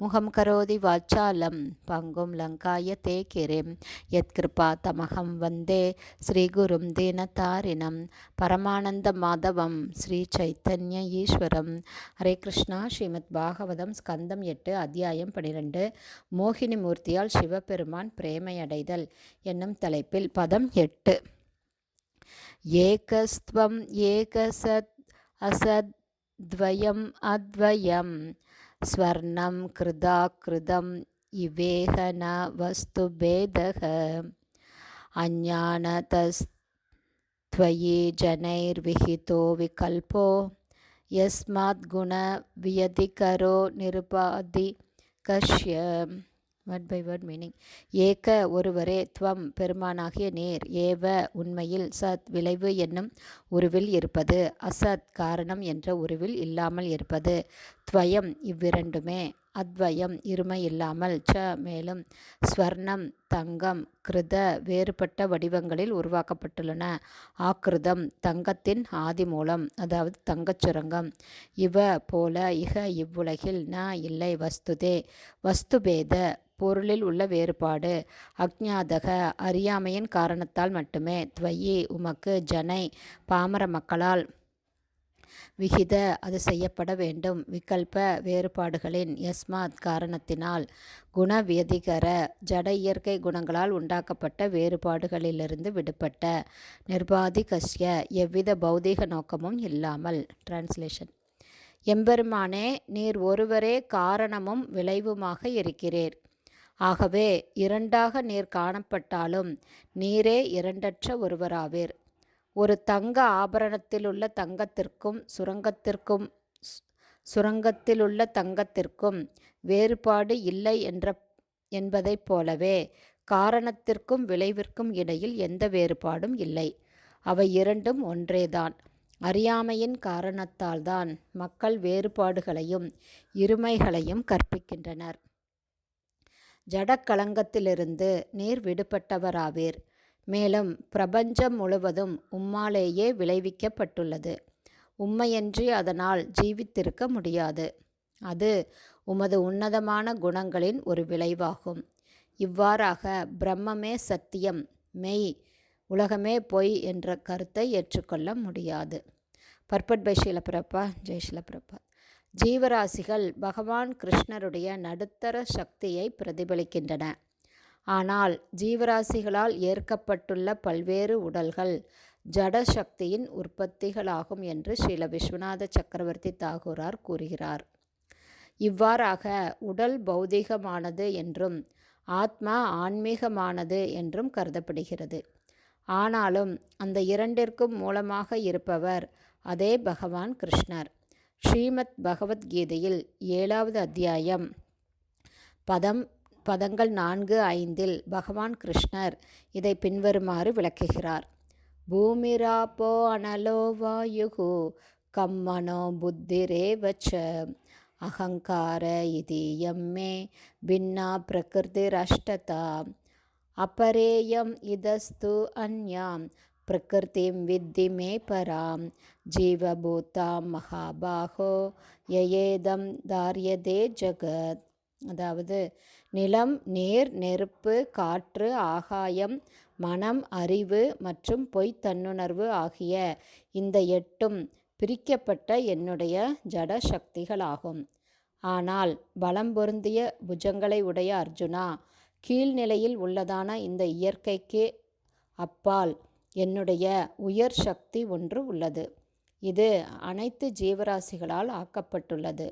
भक्तिर्भवति नैष्टकी मुखं करोति वाचालं पङ्गुं लङ्काय ते किरिं यत्कृपातमहं वन्दे श्रीगुरुं दीनतारिणं பரமானந்தமாதவம் ஸ்ரீ சைத்தன்ய ஈஸ்வரம் ஹரே கிருஷ்ணா ஸ்ரீமத் பாகவதம் ஸ்கந்தம் எட்டு அத்தியாயம் பனிரெண்டு மோகினி மூர்த்தியால் சிவபெருமான் பிரேமையடைதல் என்னும் தலைப்பில் பதம் எட்டு ஏகஸ்துவம் ஏகசத் அசத்வயம் அத்வயம் ஸ்வர்ணம் கிருதா கிருதம் இவேக ந வஸ்து பேதக அஞ்ஞானதஸ்த்வயி ஜனைர்விஹிதோ விகல்போ. யஸ்மாத் குண வியதிகரோ நிருபாதி கஷ்ய வேர்ட் பை வேர்ட் மீனிங் ஏக ஒருவரே துவம் பெருமானாகிய நேர். ஏவ உண்மையில் சத் விளைவு என்னும் உருவில் இருப்பது. அசத் காரணம் என்ற உருவில் இல்லாமல் இருப்பது. துவயம் இவ்விரண்டுமே. அத்வயம் இருமை இல்லாமல். ச மேலும் ஸ்வர்ணம் தங்கம் கிருத வேறுபட்ட வடிவங்களில் உருவாக்கப்பட்டுள்ளன. ஆக்கிருதம் தங்கத்தின் ஆதி மூலம் அதாவது தங்கச் சுரங்கம். இவ போல இக இவ்வுலகில் ந இல்லை வஸ்துதே. வஸ்துபேத பொருளில் உள்ள வேறுபாடு. அக்ஞாதக அறியாமையின் காரணத்தால் மட்டுமே துவையி உமக்கு ஜனை பாமர மக்களால் விகித அது செய்யப்பட வேண்டும். விகல்ப வேறுபாடுகளின் யஸ்மாத் காரணத்தினால் குணவியதிகர ஜட இயற்கை குணங்களால் உண்டாக்கப்பட்ட வேறுபாடுகளிலிருந்து விடுபட்ட நிர்பாதி கஷ்ய எவ்வித பௌதீக நோக்கமும் இல்லாமல். டிரான்ஸ்லேஷன் எம்பெருமானே நீர் ஒருவரே காரணமும் விளைவுமாக இருக்கிறீர். ஆகவே இரண்டாக நீர் காணப்பட்டாலும் நீரே இரண்டற்ற ஒருவராவீர். ஒரு தங்க ஆபரணத்திலுள்ள தங்கத்திற்கும் சுரங்கத்திற்கும் சுரங்கத்திலுள்ள தங்கத்திற்கும் வேறுபாடு இல்லை என்ற என்பதைப் போலவே காரணத்திற்கும் விளைவிற்கும் இடையில் எந்த வேறுபாடும் இல்லை. அவை இரண்டும் ஒன்றேதான். அறியாமையின் காரணத்தால்தான் மக்கள் வேறுபாடுகளையும் இருமைகளையும் கற்பிக்கின்றனர். ஜடக்கலங்கத்திலிருந்து நீர் விடுபட்டவராவீர். மேலும் பிரபஞ்சம் முழுவதும் உம்மாலேயே விளைவிக்கப்பட்டுள்ளது. உம்மையன்றி அதனால் ஜீவித்திருக்க முடியாது. அது உமது உன்னதமான குணங்களின் ஒரு விளைவாகும். இவ்வாறாக பிரம்மமே சத்தியம் மெய் உலகமே பொய் என்ற கருத்தை ஏற்றுக்கொள்ள முடியாது. பர்பட் பை ஷீலபிரப்பா ஜெய் ஷீலபிரப்பா ஜீவராசிகள் பகவான் கிருஷ்ணருடைய நடுத்தர சக்தியை பிரதிபலிக்கின்றன. ஆனால் ஜீவராசிகளால் ஏற்கப்பட்டுள்ள பல்வேறு உடல்கள் ஜட சக்தியின் உற்பத்திகளாகும் என்று ஸ்ரீல விஸ்வநாத சக்கரவர்த்தி தாகூரார் கூறுகிறார். இவ்வாறாக உடல் பௌதீகமானது என்றும் ஆத்மா ஆன்மீகமானது என்றும் கருதப்படுகிறது. ஆனாலும் அந்த இரண்டிற்கும் மூலமாக இருப்பவர் அதே பகவான் கிருஷ்ணர். ஸ்ரீமத் பகவத்கீதையில் ஏழாவது அத்தியாயம். பதம் பதங்கள் நான்கு ஐந்தில் பகவான் கிருஷ்ணர் இதை பின்வருமாறு விளக்குகிறார். பூமிராப்போ அனலோ வாயுகு கம்மனோ புத்திரேவச்ச அகங்கார இதீயம் மே பின்னா பிரகிருதிரஷ்டதா அபரேயம் இதஸ்து அந்யாம் பிரகிருதிம் வித்தி மே பராம் ஜீவபூதாம் மகாபாகோ யயேதம் தாரியதே ஜகத் அதாவது நிலம் நீர் நெருப்பு காற்று ஆகாயம் மனம் அறிவு மற்றும் பொய்த்தன்னுணர்வு ஆகிய இந்த எட்டும் பிரிக்கப்பட்ட என்னுடைய ஜட சக்திகளாகும். ஆனால் பலம் பொருந்திய புஜங்களை உடைய அர்ஜுனா கீழ்நிலையில் உள்ளதான இந்த இயற்கைக்கு அப்பால் என்னுடைய உயர் சக்தி ஒன்று உள்ளது. இது அனைத்து ஜீவராசிகளால் ஆக்கப்பட்டுள்ளது.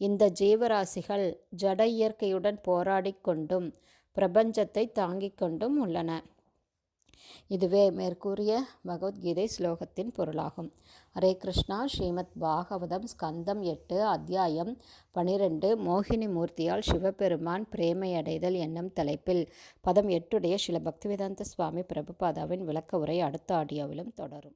இந்த ஜீவராசிகள் ஜட இயற்கையுடன் போராடி கொண்டும் பிரபஞ்சத்தை தாங்கிக் கொண்டும் உள்ளன. இதுவே மேற்கூறிய பகவத்கீதை ஸ்லோகத்தின் பொருளாகும். ஹரே கிருஷ்ணா ஸ்ரீமத் பாகவதம் ஸ்கந்தம் எட்டு அத்தியாயம் பனிரெண்டு மோகினி மூர்த்தியால் சிவபெருமான் பிரேமையடைதல் என்னும் தலைப்பில் பதம் எட்டுடைய சில பக்திவேதாந்த சுவாமி பிரபுபாதாவின் விளக்க உரை அடுத்த ஆடியோவிலும் தொடரும்.